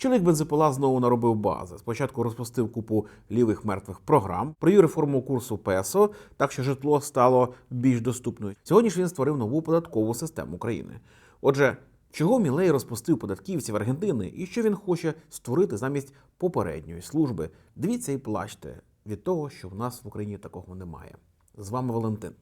Чоловік бензопила знову наробив бази. Спочатку розпустив купу лівих мертвих програм, провів реформу курсу ПЕСО, так що житло стало більш доступною. Сьогодні ж він створив нову податкову систему України. Отже, чого Мілей розпустив податківців Аргентини і що він хоче створити замість попередньої служби? Дивіться і плачте від того, що в нас в Україні такого немає. З вами Валентин.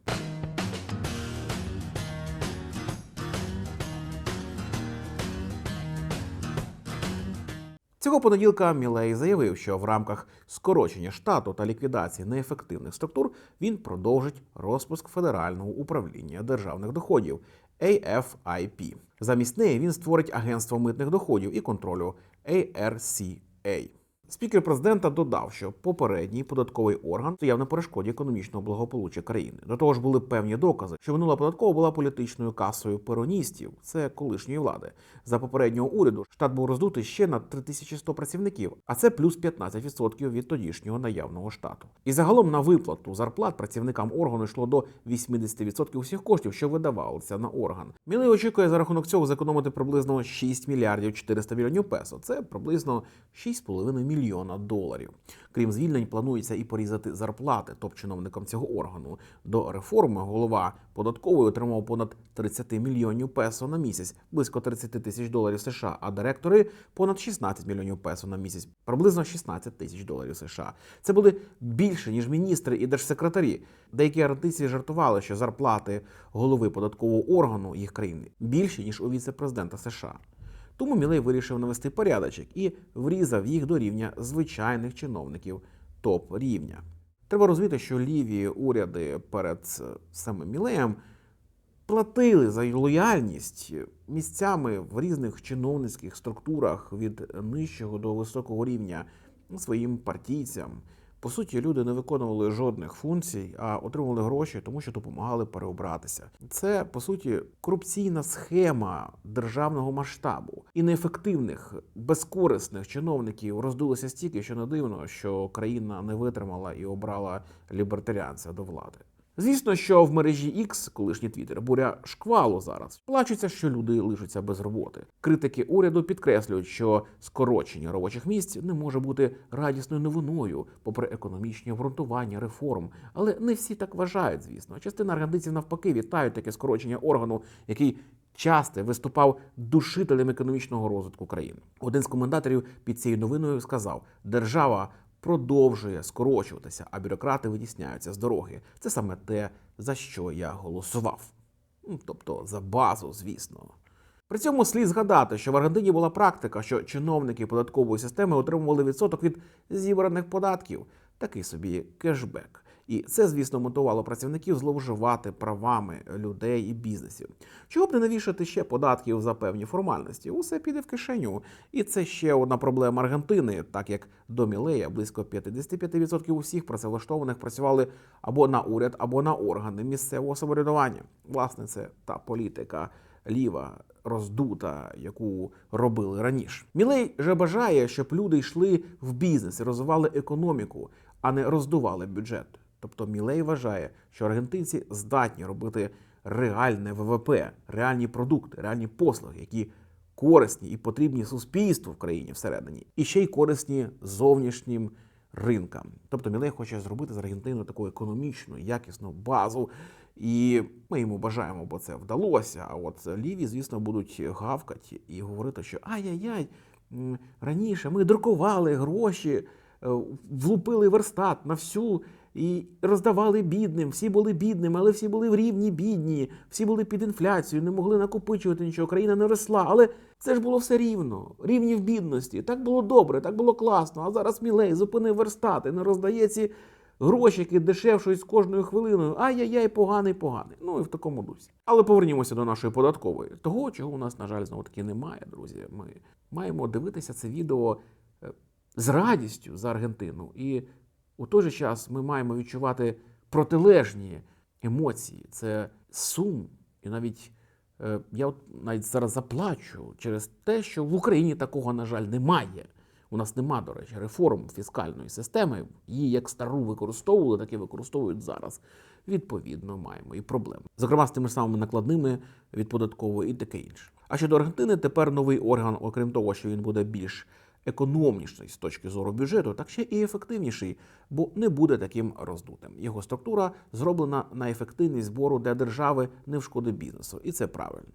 Цього понеділка Мілей заявив, що в рамках скорочення штату та ліквідації неефективних структур він продовжить розпуск Федерального управління державних доходів AFIP. Замість неї він створить агентство митних доходів і контролю ARCA. Спікер президента додав, що попередній податковий орган стояв на перешкоді економічного благополуччя країни. До того ж, були певні докази, що минула податкова була політичною касою пероністів, це колишньої влади. За попереднього уряду штат був роздутий ще на 3100 працівників, а це плюс 15% від тодішнього наявного штату. І загалом на виплату зарплат працівникам органу йшло до 80% усіх коштів, що видавалися на орган. Мілей очікує за рахунок цього зекономити приблизно 6 мільярдів 400 мільйонів песо. Це приблизно 6,5 мільйона доларів. Крім звільнень, планується і порізати зарплати топ-чиновникам цього органу. До реформи голова податкової отримав понад 30 мільйонів песо на місяць, близько 30 тисяч доларів США, а директори понад 16 мільйонів песо на місяць, приблизно 16 тисяч доларів США. Це буде більше ніж міністри і держсекретарі. Деякі артисти жартували, що зарплати голови податкового органу їх країни більші ніж у віце-президента США. Тому Мілей вирішив навести порядочок і врізав їх до рівня звичайних чиновників топ рівня. Треба розуміти, що ліві уряди перед самим Мілеєм платили за лояльність місцями в різних чиновницьких структурах від нижчого до високого рівня своїм партійцям. По суті, люди не виконували жодних функцій, а отримували гроші, тому що допомагали переобратися. Це по суті корупційна схема державного масштабу і неефективних, безкорисних чиновників роздулося стільки, що не дивно, що країна не витримала і обрала лібертаріанця до влади. Звісно, що в мережі X, колишній Твіттер, буря шквалу зараз. Плачуться, що люди лишаться без роботи. Критики уряду підкреслюють, що скорочення робочих місць не може бути радісною новиною, попри економічні обґрунтування реформ. Але не всі так вважають, звісно. Частина аргентинців навпаки вітають таке скорочення органу, який часто виступав душителем економічного розвитку країни. Один з коментаторів під цією новиною сказав: держава продовжує скорочуватися, а бюрократи витісняються з дороги. Це саме те, за що я голосував. Ну, Тобто за базу, звісно. При цьому слід згадати, що в Аргентині була практика, що чиновники податкової системи отримували відсоток від зібраних податків, такий собі кешбек. І це, звісно, мотивувало працівників зловживати правами людей і бізнесів. Чого б не навішати ще податків за певні формальності? Усе піде в кишеню. І це ще одна проблема Аргентини, так як до Мілея близько 55% усіх працевлаштованих працювали або на уряд, або на органи місцевого самоврядування. Власне, це та політика ліва роздута, яку робили раніше. Мілей же бажає, щоб люди йшли в бізнес і розвивали економіку, а не роздували бюджет. Тобто Мілей вважає, що аргентинці здатні робити реальне ВВП, реальні продукти, реальні послуги, які корисні і потрібні суспільству в країні всередині, і ще й корисні зовнішнім ринкам. Тобто Мілей хоче зробити з Аргентиною таку економічну, якісну базу. І ми йому бажаємо, бо це вдалося. А от ліві, звісно, будуть гавкати і говорити, що ай-яй-яй, раніше ми друкували гроші, е, влупили верстат на всю і роздавали бідним. Всі були бідними, але всі були в рівні бідні, всі були під інфляцією, не могли накопичувати нічого. Країна не росла. Але це ж було все рівно. Рівні в бідності. Так було добре, так було класно. А зараз мілей зупинив верстати, не роздає ці грошики дешевшують з кожною хвилиною. Ай-яй-яй, поганий, поганий. Ну і в такому дусі. Але повернімося до нашої податкової. Того, чого у нас, на жаль, знову таки немає, друзі. Ми маємо дивитися це відео е, з радістю за Аргентину. І у той же час ми маємо відчувати протилежні емоції. Це сум. І навіть е, я от навіть зараз заплачу через те, що в Україні такого, на жаль, немає. У нас нема, до речі, реформ фіскальної системи. Її як стару використовували, так і використовують зараз. Відповідно, маємо і проблеми. Зокрема, з тими ж самими накладними від податкової і таке інше. А щодо Аргентини, тепер новий орган, окрім того, що він буде більш економніший з точки зору бюджету, так ще і ефективніший, бо не буде таким роздутим. Його структура зроблена на ефективність збору для держави не в шкоди бізнесу, і це правильно.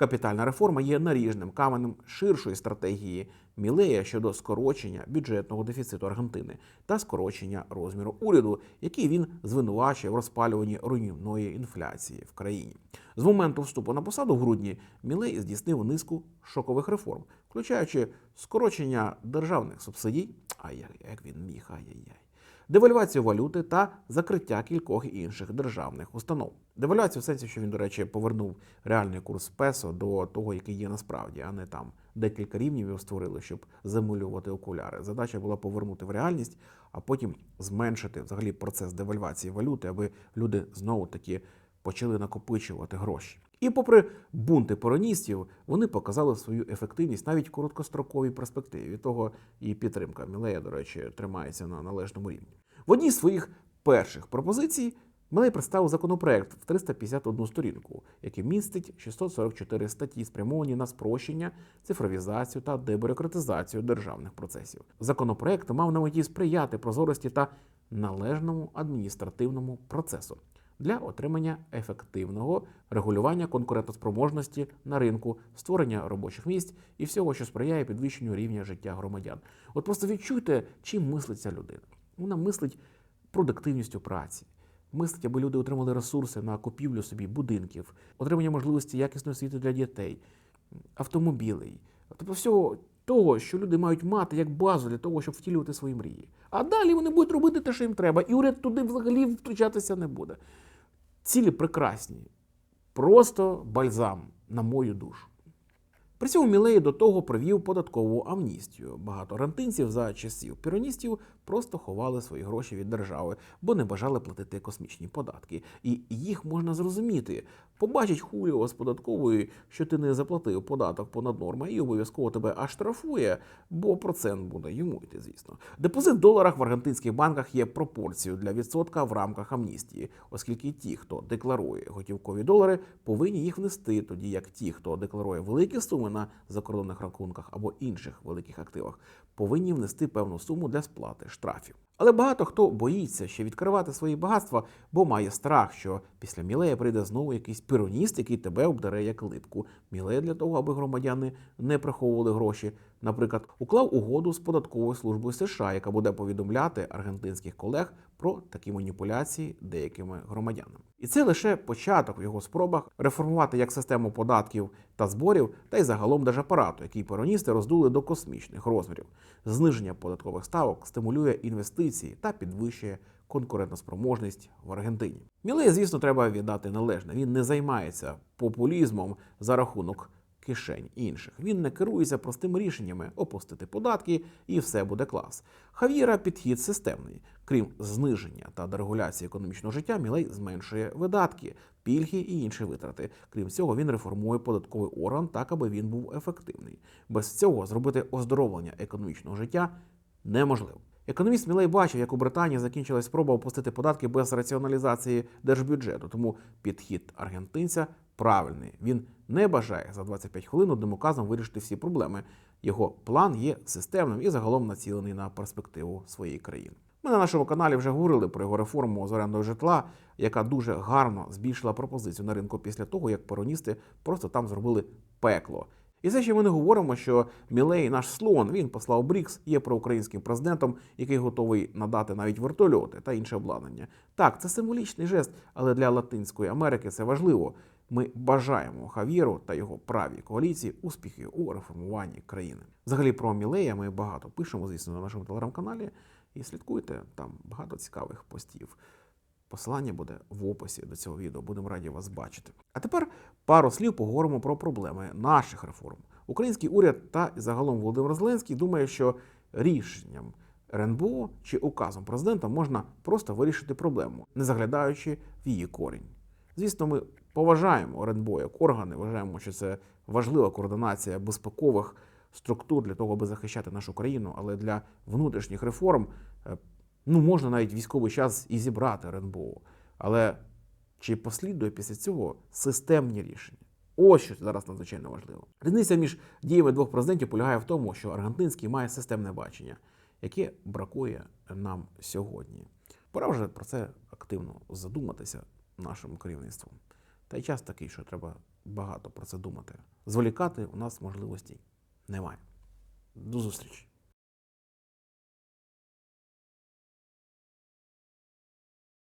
Капітальна реформа є наріжним каменем ширшої стратегії Мілея щодо скорочення бюджетного дефіциту Аргентини та скорочення розміру уряду, який він звинувачує в розпалюванні руйнівної інфляції в країні. З моменту вступу на посаду в грудні Мілей здійснив низку шокових реформ, включаючи скорочення державних субсидій. Ай, як він міг, ай-яй-яй девальвацію валюти та закриття кількох інших державних установ. Девальвацію в сенсі, що він, до речі, повернув реальний курс песо до того, який є насправді, а не там декілька рівнів його створили, щоб замилювати окуляри. Задача була повернути в реальність, а потім зменшити взагалі процес девальвації валюти, аби люди знову таки почали накопичувати гроші. І попри бунти пороністів, вони показали свою ефективність навіть в короткостроковій перспективі. Від того і підтримка Мілея, до речі, тримається на належному рівні. В одній з своїх перших пропозицій Мілей представив законопроект в 351 сторінку, який містить 644 статті, спрямовані на спрощення, цифровізацію та дебюрократизацію державних процесів. Законопроект мав на меті сприяти прозорості та належному адміністративному процесу для отримання ефективного регулювання конкурентоспроможності на ринку, створення робочих місць і всього, що сприяє підвищенню рівня життя громадян. От просто відчуйте, чим мислить ця людина. Вона мислить продуктивністю праці. Мислить, аби люди отримали ресурси на купівлю собі будинків, отримання можливості якісної освіти для дітей, автомобілей, тобто всього того, що люди мають мати як базу для того, щоб втілювати свої мрії. А далі вони будуть робити те, що їм треба, і уряд туди взагалі втручатися не буде. Цілі прекрасні, просто бальзам на мою душу. При цьому Мілей до того провів податкову амністію. Багато рантинців за часів піроністів просто ховали свої гроші від держави, бо не бажали платити космічні податки. І їх можна зрозуміти. Побачить Хуліо з податкової, що ти не заплатив податок понад норми, і обов'язково тебе аж штрафує, бо процент буде йому йти, звісно. Депозит в доларах в аргентинських банках є пропорцією для відсотка в рамках амністії, оскільки ті, хто декларує готівкові долари, повинні їх внести, тоді як ті, хто декларує великі суми на закордонних рахунках або інших великих активах, повинні внести певну суму для сплати штрафів. Але багато хто боїться ще відкривати свої багатства, бо має страх, що після Мілея прийде знову якийсь піроніст, який тебе обдаре як липку. Мілея для того, аби громадяни не приховували гроші. Наприклад, уклав угоду з податковою службою США, яка буде повідомляти аргентинських колег про такі маніпуляції деякими громадянами. І це лише початок в його спробах реформувати як систему податків та зборів, та й загалом держапарату, який піроністи роздули до космічних розмірів. Зниження податкових ставок стимулює інвестиції та підвищує конкурентоспроможність в Аргентині. Мілея, звісно, треба віддати належне. Він не займається популізмом за рахунок кишень інших. Він не керується простими рішеннями опустити податки і все буде клас. Хав'єра підхід системний. Крім зниження та дерегуляції економічного життя, Мілей зменшує видатки, пільги і інші витрати. Крім цього, він реформує податковий орган так, аби він був ефективний. Без цього зробити оздоровлення економічного життя неможливо. Економіст Мілей бачив, як у Британії закінчилась спроба опустити податки без раціоналізації держбюджету. Тому підхід аргентинця правильний. Він не бажає за 25 хвилин одним указом вирішити всі проблеми. Його план є системним і загалом націлений на перспективу своєї країни. Ми на нашому каналі вже говорили про його реформу з орендою житла, яка дуже гарно збільшила пропозицію на ринку після того, як пароністи просто там зробили пекло. І це ще ми не говоримо, що Мілей, наш слон, він послав Брікс, є проукраїнським президентом, який готовий надати навіть вертольоти та інше обладнання. Так, це символічний жест, але для Латинської Америки це важливо. Ми бажаємо Хав'єру та його правій коаліції успіхів у реформуванні країни. Взагалі про Мілея ми багато пишемо, звісно, на нашому телеграм-каналі. І слідкуйте там багато цікавих постів. Посилання буде в описі до цього відео. Будемо раді вас бачити. А тепер пару слів поговоримо про проблеми наших реформ. Український уряд та загалом Володимир Зеленський думає, що рішенням РНБО чи указом президента можна просто вирішити проблему, не заглядаючи в її корінь. Звісно, ми поважаємо РНБО як органи, вважаємо, що це важлива координація безпекових структур для того, аби захищати нашу країну, але для внутрішніх реформ е, ну можна навіть військовий час і зібрати РНБО. Але чи послідує після цього системні рішення? Ось що зараз надзвичайно важливо. Різниця між діями двох президентів полягає в тому, що аргентинський має системне бачення, яке бракує нам сьогодні. Пора вже про це активно задуматися нашим керівництвом. Та й час такий, що треба багато про це думати. Зволікати у нас можливостей немає. До зустрічі!